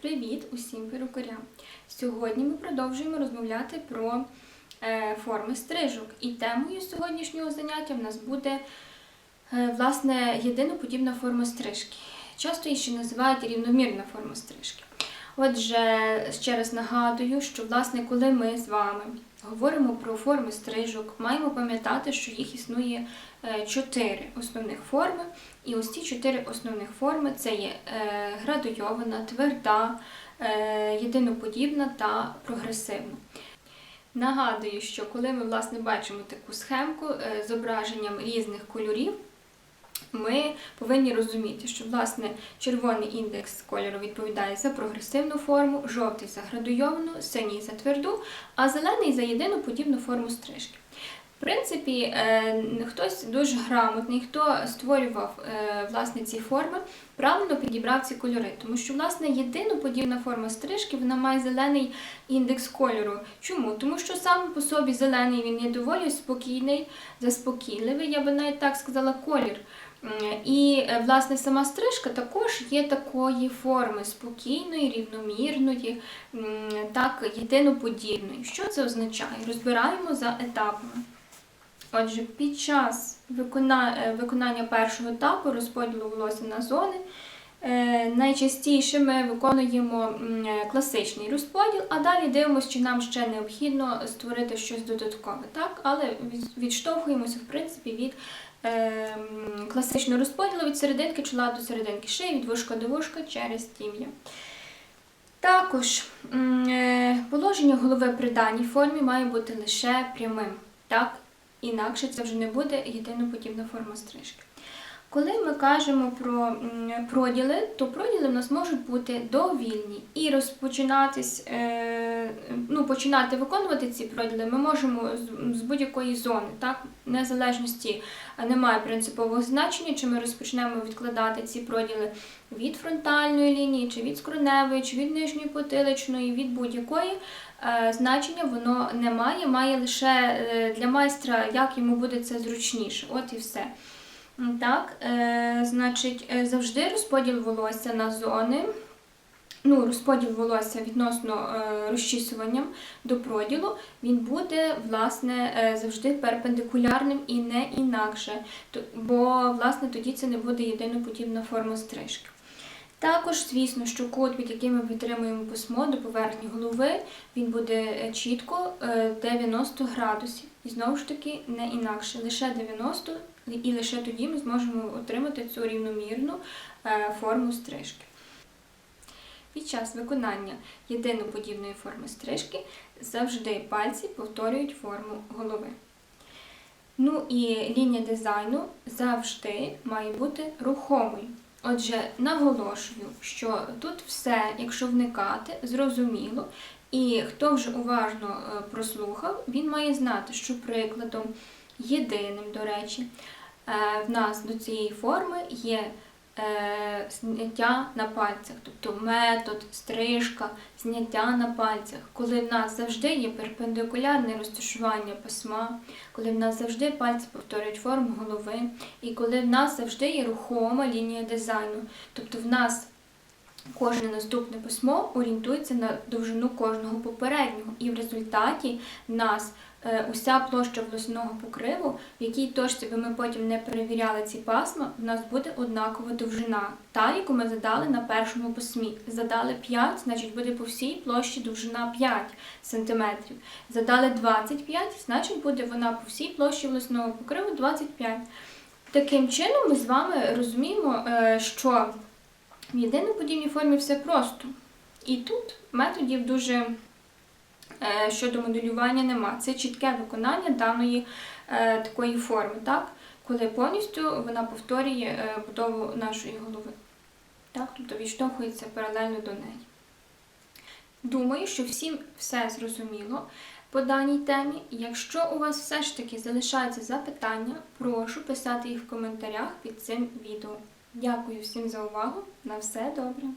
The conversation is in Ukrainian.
Привіт усім перукарям! Сьогодні ми продовжуємо розмовляти про е, форми стрижок. І темою сьогоднішнього заняття в нас буде е, власне єдиноподібна форма стрижки. Часто її ще називають рівномірна форма стрижки. Отже, ще раз нагадую, що власне, коли ми з вами говоримо про форми стрижок, маємо пам'ятати, що їх існує е, чотири основних форми. І ось ці чотири основних форми це є е, градуйована, тверда, е, єдиноподібна та прогресивна. Нагадую, що коли ми власне бачимо таку схемку зображенням різних кольорів, ми повинні розуміти, що власне червоний індекс кольору відповідає за прогресивну форму, жовтий за градуйовану, синій за тверду, а зелений за єдину подібну форму стрижки. В принципі, е, хтось дуже грамотний, хто створював е, власне ці форми, правильно підібрав ці кольори, тому що власне єдину подібна форма стрижки вона має зелений індекс кольору. Чому? Тому що сам по собі зелений він є доволі спокійний, заспокійливий, я би навіть так сказала, колір. І е, власне сама стрижка також є такої форми спокійної, рівномірної, так єдиноподібної. Що це означає? Розбираємо за етапами. Отже, під час е, виконання першого етапу розподілу волосся на зони. Е, Найчастіше ми виконуємо е, класичний розподіл, а далі дивимося, чи нам ще необхідно створити щось додаткове. Так? Але відштовхуємося в принципі від е, класичного розподілу від серединки чола до серединки шиї, від вушка до вушка через тім'я. Також положення голови при даній формі має бути лише прямим. Так? Інакше це вже не буде єдиноподібна форма стрижки. Коли ми кажемо про проділи, то проділи в нас можуть бути довільні і розпочинатись, е, ну, починати виконувати ці проділи ми можемо з, будь-якої зони, так? Незалежності немає принципового значення, чи ми розпочнемо відкладати ці проділи від фронтальної лінії, чи від скроневої, чи від нижньої потиличної, від будь-якої. Е, Значення воно не має, має лише е, для майстра, як йому буде це зручніше. От і все. Так, е, значить, е, завжди розподіл волосся на зони. Ну, розподіл волосся відносно е, розчісуванням до проділу, він буде власне е, завжди перпендикулярним і не інакше, бо власне тоді це не буде єдиноподібна форма стрижки. Також, звісно, що кут, під яким ми підтримуємо письмо до поверхні голови, він буде е, чітко е, 90 градусів. І знову ж таки не інакше, лише 90, і лише тоді ми зможемо отримати цю рівномірну е, форму стрижки. Під час виконання єдиноподібної форми стрижки завжди пальці повторюють форму голови. Ну і лінія дизайну завжди має бути рухомою. Отже, наголошую, що тут все, якщо вникати, зрозуміло, і хто вже уважно е, прослухав, він має знати, що прикладом єдиним, до речі, е, в нас до цієї форми є зняття на пальцях, тобто метод, стрижка, зняття на пальцях, коли в нас завжди є перпендикулярне розташування письма, коли в нас завжди пальці повторюють форму голови, і коли в нас завжди є рухома лінія дизайну. Тобто в нас кожне наступне письмо орієнтується на довжину кожного попереднього, і в результаті в нас е, уся площа волосяного покриву, в якій точці би ми потім не перевіряли ці пасма, в нас буде однакова довжина, та, яку ми задали на першому письмі. Задали 5, значить буде по всій площі довжина 5 см. Задали 25, значить буде вона по всій площі волосяного покриву 25. Таким чином ми з вами розуміємо, е, що в єдиноподібній формі все просто. І тут методів дуже е, щодо моделювання нема. Це чітке виконання даної е, такої форми, так? коли повністю вона повторює е, будову нашої голови. Так? Тобто відштовхується паралельно до неї. Думаю, що всім все зрозуміло по даній темі. Якщо у вас все ж таки залишаються запитання, прошу писати їх в коментарях під цим відео. Дякую всім за увагу. На все добре!